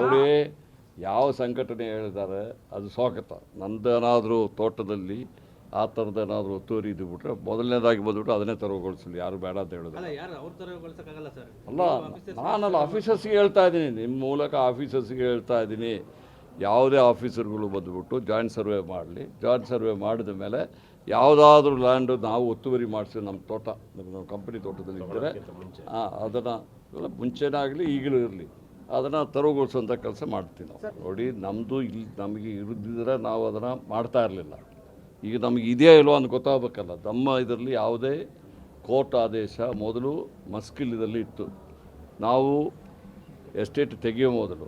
ನೋಡಿ ಯಾವ ಸಂಘಟನೆ ಹೇಳಿದ್ದಾರೆ ಅದು ಸ್ವಾಗತ. ನಂದೇನಾದರೂ ತೋಟದಲ್ಲಿ ಆ ಥರದ್ದೇನಾದರೂ ಒತ್ತುವರಿ ಇದು ಬಿಟ್ರೆ ಮೊದಲನೇದಾಗಿ ಬಂದ್ಬಿಟ್ಟು ಅದನ್ನೇ ತೆರವುಗೊಳಿಸಲಿ. ಯಾರು ಬೇಡ ಅಂತ ಹೇಳಿದ್ರು. ಅಲ್ಲ ಅಲ್ಲ ನಾನಲ್ಲ ಆಫೀಸರ್ಸ್ಗೆ ಹೇಳ್ತಾ ಇದ್ದೀನಿ. ನಿಮ್ಮ ಮೂಲಕ ಆಫೀಸರ್ಸ್ಗೆ ಹೇಳ್ತಾ ಇದ್ದೀನಿ. ಯಾವುದೇ ಆಫೀಸರ್ಗಳು ಬಂದುಬಿಟ್ಟು ಜಾಯಿಂಟ್ ಸರ್ವೆ ಮಾಡಲಿ. ಜಾಯಿಂಟ್ ಸರ್ವೆ ಮಾಡಿದ ಮೇಲೆ ಯಾವುದಾದ್ರೂ ಲ್ಯಾಂಡು ನಾವು ಒತ್ತುವರಿ ಮಾಡಿಸಿ ನಮ್ಮ ತೋಟ ನಮ್ಮ ಕಂಪನಿ ತೋಟದಲ್ಲಿ ಇದ್ದರೆ ಅದನ್ನು ಮುಂಚೆನೇ ಆಗಲಿ ಈಗಲೂ ಇರಲಿ. ಅದನ್ನು ತೆರವುಗೊಳಿಸುವಂಥ ಕೆಲಸ ಮಾಡ್ತೀವಿ ನಾವು. ನೋಡಿ ನಮ್ಮದು ಇಲ್ಲಿ ನಮಗೆ ಇರುದಿದ್ರೆ ನಾವು ಅದನ್ನು ಮಾಡ್ತಾ ಇರಲಿಲ್ಲ. ಈಗ ನಮಗೆ ಇದೆಯಾ ಇಲ್ವೋ ಅಂತ ಗೊತ್ತಾಗಬೇಕಲ್ಲ. ನಮ್ಮ ಇದರಲ್ಲಿ ಯಾವುದೇ ಕೋರ್ಟ್ ಆದೇಶ ಮೊದಲು ಮಸ್ಕಿಲ್ದಲ್ಲಿ ಇತ್ತು. ನಾವು ಎಸ್ಟೇಟ್ ತೆಗೆಯೋ ಮೊದಲು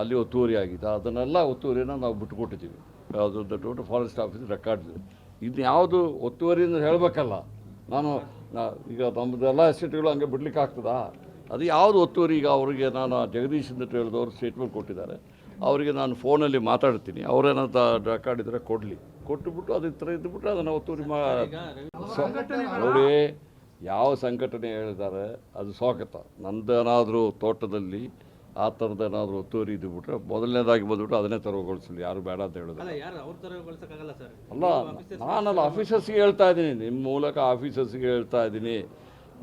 ಅಲ್ಲಿ ಒತ್ತುವರಿ ಆಗಿದೆ ಅದನ್ನೆಲ್ಲ ಒತ್ತುವರಿನ ನಾವು ಬಿಟ್ಟುಕೊಟ್ಟಿದ್ದೀವಿ. ಯಾವುದು ದೊಡ್ಡ ಫಾರೆಸ್ಟ್ ಆಫೀಸ್ ರೆಕಾರ್ಡ್ ಇದೆ. ಯಾವುದು ಒತ್ತುವರಿ ಅಂತ ಹೇಳಬೇಕಲ್ಲ. ನಾನು ಈಗ ನಮ್ಮದೆಲ್ಲ ಎಸ್ಟೇಟ್ಗಳು ಹಂಗೆ ಬಿಡ್ಲಿಕ್ಕೆ ಆಗ್ತದಾ? ಅದು ಯಾವುದು ಒತ್ತುವರಿ ಈಗ ಅವರಿಗೆ ನಾನು ಜಗದೀಶ್ ಅಂತ ಹೇಳಿದವರು ಸ್ಟೇಟ್ಮೆಂಟ್ ಕೊಟ್ಟಿದ್ದಾರೆ. ಅವರಿಗೆ ನಾನು ಫೋನಲ್ಲಿ ಮಾತಾಡ್ತೀನಿ. ಅವರೇನಂತ ರೆಕಾರ್ಡ್ ಇದ್ದರೆ ಕೊಡಲಿ. ಕೊಟ್ಟುಬಿಟ್ಟು ಅದು ಥರ ಇದ್ದುಬಿಟ್ಟು ಅದನ್ನು ಒತ್ತುವರಿ ಮಾ ನೋಡಿ ಯಾವ ಸಂಘಟನೆ ಹೇಳಿದ್ದಾರೆ ಅದು ಸ್ವಾಗತ. ನಂದೇನಾದರೂ ತೋಟದಲ್ಲಿ ಆ ಥರದ್ದೇನಾದರೂ ಒತ್ತುವರಿ ಇದ್ದುಬಿಟ್ರೆ ಬಿಟ್ರೆ ಮೊದಲನೇದಾಗಿ ಬಂದುಬಿಟ್ಟು ಅದನ್ನೇ ತೆರವುಗೊಳಿಸಲಿ. ಯಾರು ಬೇಡ ಅಂತ ಹೇಳಿದ್ರು. ಅಲ್ಲ ನಾನಲ್ಲ ಆಫೀಸರ್ಸ್ಗೆ ಹೇಳ್ತಾ ಇದ್ದೀನಿ. ನಿಮ್ಮ ಮೂಲಕ ಆಫೀಸರ್ಸ್ಗೆ ಹೇಳ್ತಾ ಇದ್ದೀನಿ.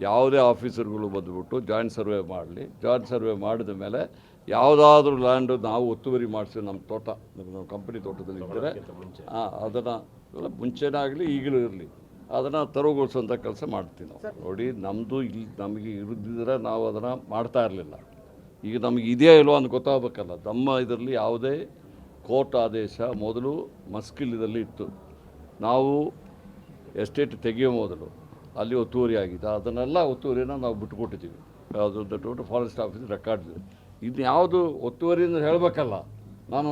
ಯಾವುದೇ ಆಫೀಸರ್ಗಳು ಬಂದುಬಿಟ್ಟು ಜಾಯಿಂಟ್ ಸರ್ವೆ ಮಾಡಲಿ. ಜಾಯಿಂಟ್ ಸರ್ವೆ ಮಾಡಿದ ಮೇಲೆ ಯಾವುದಾದ್ರೂ ಲ್ಯಾಂಡ್ ನಾವು ಒತ್ತುವರಿ ಮಾಡಿಸಿ ನಮ್ಮ ತೋಟ ನಮ್ಮ ಕಂಪನಿ ತೋಟದಲ್ಲಿ ಇದ್ದರೆ ಅದನ್ನು ಮುಂಚೆನೇ ಆಗಲಿ ಈಗಲೂ ಇರಲಿ. ಅದನ್ನು ತೆರವುಗೊಳಿಸುವಂಥ ಕೆಲಸ ಮಾಡ್ತೀವಿ ನಾವು. ನೋಡಿ ನಮ್ಮದು ಇಲ್ಲಿ ನಮಗೆ ಇರದಿದ್ರೆ ನಾವು ಅದನ್ನು ಮಾಡ್ತಾ ಇರಲಿಲ್ಲ. ಈಗ ನಮಗೆ ಇದೆಯಾ ಇಲ್ವೋ ಅಂತ ಗೊತ್ತಾಗಬೇಕಲ್ಲ. ನಮ್ಮ ಇದರಲ್ಲಿ ಯಾವುದೇ ಕೋರ್ಟ್ ಆದೇಶ ಮೊದಲು ಮಸ್ಕಿಲ್ ಇದರಲ್ಲಿ ಇತ್ತು. ನಾವು ಎಸ್ಟೇಟ್ ತೆಗೆಯೋ ಮೊದಲು ಅಲ್ಲಿ ಒತ್ತುವರಿ ಆಗಿದೆ ಅದನ್ನೆಲ್ಲ ಒತ್ತುವರಿನ ನಾವು ಬಿಟ್ಟುಕೊಟ್ಟಿದ್ದೀವಿ. ಯಾವುದು ಟೋಟಲ್ ಫಾರೆಸ್ಟ್ ಆಫೀಸ್ ರೆಕಾರ್ಡ್ ಇದೆ. ಯಾವುದು ಒತ್ತುವರಿ ಹೇಳಬೇಕಲ್ಲ. ನಾನು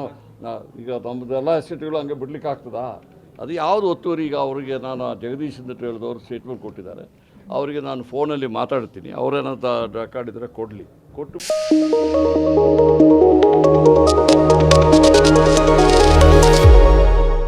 ಈಗ ನಮ್ಮದೆಲ್ಲ ಎಸ್ಟೇಟ್ಗಳು ಹಂಗೆ ಬಿಡ್ಲಿಕ್ಕೆ ಆಗ್ತದಾ? ಅದು ಯಾವುದು ಒತ್ತುವರಿ? ಈಗ ಅವರಿಗೆ ನಾನು ಜಗದೀಶ್ ಅಂತ ಹೇಳಿದವರು ಸ್ಟೇಟ್ಮೆಂಟ್ ಕೊಟ್ಟಿದ್ದಾರೆ. ಅವರಿಗೆ ನಾನು ಫೋನಲ್ಲಿ ಮಾತಾಡ್ತೀನಿ. ಅವರೇನಂತ ರೆಕಾರ್ಡ್ ಇದ್ದರೆ ಕೊಡಲಿ. ಕೊಟ್ಟು